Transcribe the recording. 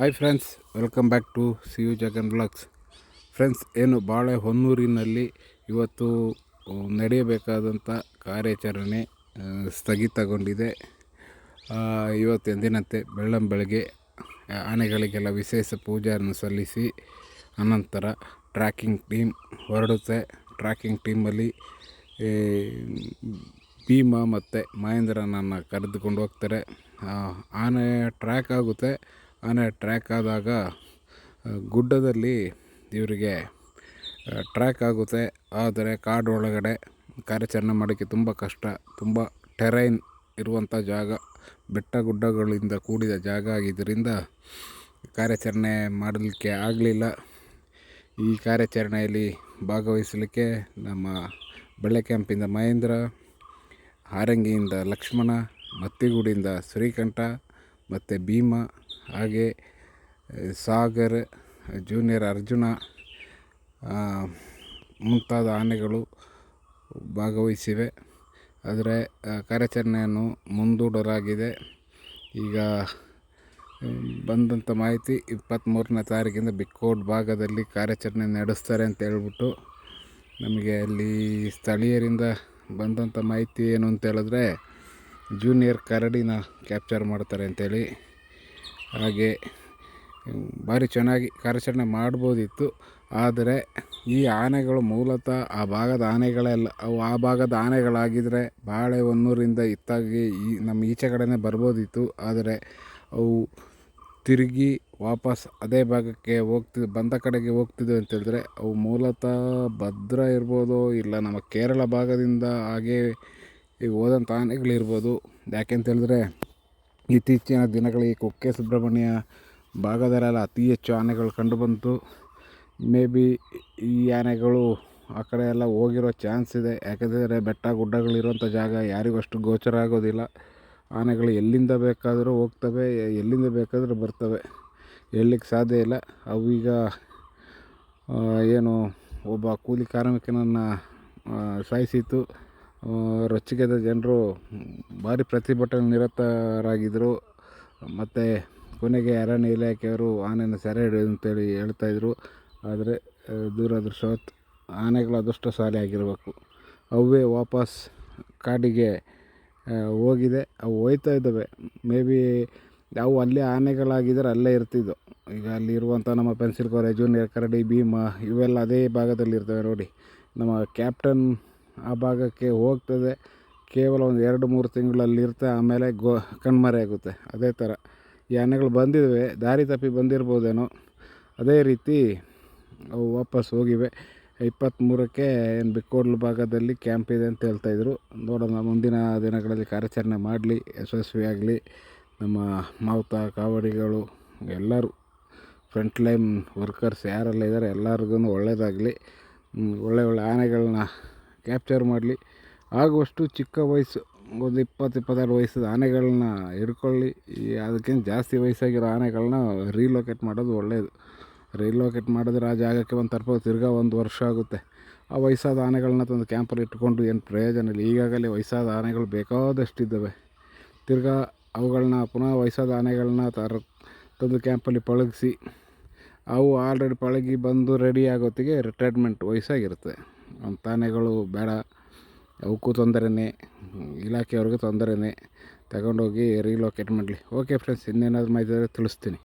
Hi friends welcome back to C U Jagan blogs friends ಏನು ಬಾಳೆ ಹೊನ್ನೂರಿನಲ್ಲಿ ಇವತ್ತು ನಡೆಯಬೇಕಾದಂಥ ಕಾರ್ಯಾಚರಣೆ ಸ್ಥಗಿತಗೊಂಡಿದೆ. ಇವತ್ತು ಎಂದಿನಂತೆ ಬೆಳ್ಳಂ ಬೆಳಗ್ಗೆ ಆನೆಗಳಿಗೆಲ್ಲ ವಿಶೇಷ ಪೂಜೆಯನ್ನು ಸಲ್ಲಿಸಿ, ಅನಂತರ ಟ್ರ್ಯಾಕಿಂಗ್ ಟೀಮ್ ಹೊರಡುತ್ತೆ. ಟ್ರ್ಯಾಕಿಂಗ್ ಟೀಮಲ್ಲಿ ಭೀಮಾ ಮತ್ತು ಮಹೇಂದ್ರನನ್ನು ಕರೆದುಕೊಂಡು ಹೋಗ್ತಾರೆ. ಆನೆ ಟ್ರ್ಯಾಕ್ ಆಗುತ್ತೆ. ಆನೆ ಟ್ರ್ಯಾಕ್ ಆದಾಗ ಗುಡ್ಡದಲ್ಲಿ ಇವರಿಗೆ ಟ್ರ್ಯಾಕ್ ಆಗುತ್ತೆ. ಆದರೆ ಕಾಡು ಒಳಗಡೆ ಕಾರ್ಯಾಚರಣೆ ಮಾಡೋಕ್ಕೆ ತುಂಬ ಕಷ್ಟ. ತುಂಬ ಟೆರೈನ್ ಇರುವಂಥ ಜಾಗ, ಬೆಟ್ಟ ಗುಡ್ಡಗಳಿಂದ ಕೂಡಿದ ಜಾಗ ಆಗಿದ್ದರಿಂದ ಕಾರ್ಯಾಚರಣೆ ಮಾಡಲಿಕ್ಕೆ ಆಗಲಿಲ್ಲ. ಈ ಕಾರ್ಯಾಚರಣೆಯಲ್ಲಿ ಭಾಗವಹಿಸಲಿಕ್ಕೆ ನಮ್ಮ ಬೆಳ್ಳೆ ಕ್ಯಾಂಪಿಂದ ಮಹೇಂದ್ರ, ಹಾರಂಗಿಯಿಂದ ಲಕ್ಷ್ಮಣ ಮತ್ತಿಗೂಡಿಂದ ಶ್ರೀಕಂಠ, ಮತ್ತು ಭೀಮ ಹಾಗೆ ಸಾಗರ್, ಜೂನಿಯರ್ ಅರ್ಜುನ ಮುಂತಾದ ಆನೆಗಳು ಭಾಗವಹಿಸಿವೆ. ಆದರೆ ಕಾರ್ಯಾಚರಣೆಯನ್ನು ಮುಂದೂಡಲಾಗಿದೆ. ಈಗ ಬಂದಂಥ ಮಾಹಿತಿ ಇಪ್ಪತ್ತ್ಮೂರನೇ ತಾರೀಕಿಂದ ಬಿಕ್ಕೋಡ್ ಭಾಗದಲ್ಲಿ ಕಾರ್ಯಾಚರಣೆ ನಡೆಸ್ತಾರೆ ಅಂತ ಹೇಳ್ಬಿಟ್ಟು ನಮಗೆ ಅಲ್ಲಿ ಸ್ಥಳೀಯರಿಂದ ಬಂದಂಥ ಮಾಹಿತಿ ಏನು ಅಂತ ಹೇಳಿದ್ರೆ, ಜೂನಿಯರ್ ಕರಡಿನ ಕ್ಯಾಪ್ಚರ್ ಮಾಡ್ತಾರೆ ಅಂತೇಳಿ. ಹಾಗೆ ಭಾರಿ ಚೆನ್ನಾಗಿ ಕಾರ್ಯಾಚರಣೆ ಮಾಡ್ಬೋದಿತ್ತು. ಆದರೆ ಈ ಆನೆಗಳು ಮೂಲತಃ ಆ ಭಾಗದ ಆನೆಗಳೆಲ್ಲ, ಅವು ಆ ಭಾಗದ ಆನೆಗಳಾಗಿದ್ದರೆ ಬಾಳೆ ಹೊನ್ನೂರಿಂದ ಇತ್ತಾಗಿ ಈ ನಮ್ಮ ಈಚೆ ಕಡೆನೇ ಬರ್ಬೋದಿತ್ತು. ಆದರೆ ಅವು ತಿರುಗಿ ವಾಪಸ್ ಅದೇ ಭಾಗಕ್ಕೆ ಹೋಗ್ತಿ, ಬಂದ ಕಡೆಗೆ ಹೋಗ್ತಿದ್ವು ಅಂತೇಳಿದ್ರೆ ಅವು ಮೂಲತಃ ಭದ್ರ ಇರ್ಬೋದು ಇಲ್ಲ ನಮ್ಮ ಕೇರಳ ಭಾಗದಿಂದ ಹಾಗೆ ಈಗ ಹೋದಂಥ ಆನೆಗಳಿರ್ಬೋದು. ಯಾಕೆಂತ ಹೇಳಿದ್ರೆ ಇತ್ತೀಚಿನ ದಿನಗಳಲ್ಲಿ ಕುಕ್ಕೆ ಸುಬ್ರಹ್ಮಣ್ಯ ಭಾಗದಲ್ಲೆಲ್ಲ ಅತಿ ಹೆಚ್ಚು ಆನೆಗಳು ಕಂಡುಬಂತು. ಮೇ ಬಿ ಈ ಆನೆಗಳು ಆ ಕಡೆ ಎಲ್ಲ ಹೋಗಿರೋ ಚಾನ್ಸ್ ಇದೆ. ಯಾಕೆಂದರೆ ಬೆಟ್ಟ ಗುಡ್ಡಗಳಿರುವಂಥ ಜಾಗ ಯಾರಿಗೂ ಅಷ್ಟು ಗೋಚರ ಆಗೋದಿಲ್ಲ. ಆನೆಗಳು ಎಲ್ಲಿಂದ ಬೇಕಾದರೂ ಹೋಗ್ತವೆ, ಎಲ್ಲಿಂದ ಬೇಕಾದರೂ ಬರ್ತವೆ. ಹೇಳಲಿಕ್ಕೆ ಸಾಧ್ಯ ಇಲ್ಲ. ಅವು ಈಗ ಏನು, ಒಬ್ಬ ಕೂಲಿ ಕಾರ್ಮಿಕನನ್ನು ಸಾಯಿಸಿತು ರೊಚ್ಚಿಗೆದ್ದ ಜನರು ಭಾರಿ ಪ್ರತಿಭಟನೆ ನಿರತರಾಗಿದ್ದರು ಮತ್ತು ಕೊನೆಗೆ ಅರಣ್ಯ ಇಲಾಖೆಯವರು ಆನೆಯನ್ನು ಸೆರೆ ಹಿಡಿಯೋದು ಅಂತೇಳಿ ಹೇಳ್ತಾಯಿದ್ರು ಆದರೆ ದೂರದೃಷ್ಟ ಆನೆಗಳು ಅದೃಷ್ಟ ಶಾಲಿ ಆಗಿರಬೇಕು. ಅವೇ ವಾಪಸ್ ಕಾಡಿಗೆ ಹೋಗಿದೆ. ಅವು ಹೋಯ್ತಾ ಇದ್ದಾವೆ. ಮೇ ಬಿ ಅವು ಅಲ್ಲೇ ಆನೆಗಳಾಗಿದ್ದರೆ ಅಲ್ಲೇ ಇರ್ತಿದ್ದವು ಈಗ ಅಲ್ಲಿ ಇರುವಂಥ ನಮ್ಮ ಪೆನ್ಸಿಲ್ ಕಾಲೇಜು ಜೂನಿಯರ್ ಕರಡಿ ಭೀಮ ಇವೆಲ್ಲ ಅದೇ ಭಾಗದಲ್ಲಿ ಇರ್ತವೆ ನೋಡಿ. ನಮ್ಮ ಕ್ಯಾಪ್ಟನ್ ಆ ಭಾಗಕ್ಕೆ ಹೋಗ್ತದೆ. ಕೇವಲ ಒಂದು ಎರಡು ಮೂರು ತಿಂಗಳಲ್ಲಿ ಇರುತ್ತೆ ಆಮೇಲೆ ಗೋ, ಕಣ್ಮರೆ ಆಗುತ್ತೆ. ಅದೇ ಥರ. ಈ ಆನೆಗಳು ಬಂದಿದ್ದಾವೆ ದಾರಿ ತಪ್ಪಿ ಬಂದಿರ್ಬೋದೇನೋ. ಅದೇ ರೀತಿ ಅವು ವಾಪಸ್ ಹೋಗಿವೆ. ಇಪ್ಪತ್ತ್ಮೂರಕ್ಕೆ ಏನು ಬಿಕ್ಕೋಡ್ಲು ಭಾಗದಲ್ಲಿ ಕ್ಯಾಂಪ್ ಇದೆ ಅಂತ ಹೇಳ್ತಾಯಿದ್ರು ನೋಡೋಣ, ಮುಂದಿನ ದಿನಗಳಲ್ಲಿ ಕಾರ್ಯಾಚರಣೆ ಮಾಡಲಿ ಯಶಸ್ವಿಯಾಗಲಿ ನಮ್ಮ ಮಾವುತ, ಕಾವಡಿಗಳು, ಎಲ್ಲರೂ, ಫ್ರಂಟ್ ಲೈನ್ ವರ್ಕರ್ಸ್ ಯಾರೆಲ್ಲ ಇದ್ದಾರೆ ಎಲ್ಲರಿಗೂ ಒಳ್ಳೆಯದಾಗಲಿ ಒಳ್ಳೆ ಒಳ್ಳೆ ಆನೆಗಳನ್ನ ಕ್ಯಾಪ್ಚರ್ ಮಾಡಲಿ. ಆಗುವಷ್ಟು ಚಿಕ್ಕ ವಯಸ್ಸು, ಒಂದು ಇಪ್ಪತ್ತು, ಇಪ್ಪತ್ತಾರು ವಯಸ್ಸದ ಆನೆಗಳನ್ನ ಹಿಡ್ಕೊಳ್ಳಿ. ಈ ಅದಕ್ಕಿಂತ ಜಾಸ್ತಿ ವಯಸ್ಸಾಗಿರೋ ಆನೆಗಳನ್ನ ರೀಲೊಕೇಟ್ ಮಾಡೋದು ಒಳ್ಳೆಯದು ರೀಲೊಕೇಟ್ ಮಾಡಿದ್ರೆ ಆ ಜಾಗಕ್ಕೆ ಒಂದು ತರ್ಬೋದು ತಿರ್ಗಾ ಒಂದು ವರ್ಷ ಆಗುತ್ತೆ. ಆ ವಯಸ್ಸಾದ ಆನೆಗಳನ್ನ ತಂದು ಕ್ಯಾಂಪಲ್ಲಿ ಇಟ್ಕೊಂಡು ಏನು ಪ್ರಯೋಜನ ಇಲ್ಲ. ಈಗಾಗಲೇ ವಯಸ್ಸಾದ ಆನೆಗಳು ಬೇಕಾದಷ್ಟಿದ್ದಾವೆ. ತಿರ್ಗಾ ಅವುಗಳನ್ನ ಪುನಃ ವಯಸ್ಸಾದ ಆನೆಗಳನ್ನ ತರ, ತಂದು ಕ್ಯಾಂಪಲ್ಲಿ ಪಳಗಿಸಿ, ಅವು ಆಲ್ರೆಡಿ ಪಳಗಿ ಬಂದು ರೆಡಿ ಆಗೋತ್ತಿಗೆ ರಿಟೈರ್ಮೆಂಟ್ ವಯಸ್ಸಾಗಿರುತ್ತೆ. ಅಂಥ ಆನೆಗಳು ಬೇಡ. ಅವಕ್ಕೂ ತೊಂದರೆನೇ, ಇಲಾಖೆಯವ್ರಿಗೂ ತೊಂದರೆನೇ. ತಗೊಂಡೋಗಿ ರೀಲೊಕೇಟ್ ಮಾಡಲಿ. ಓಕೆ ಫ್ರೆಂಡ್ಸ್ ಇನ್ನೇನಾದರೂ ಮಾಹಿತಿ ಇದ್ದರೆ ತಿಳಿಸ್ತೀನಿ.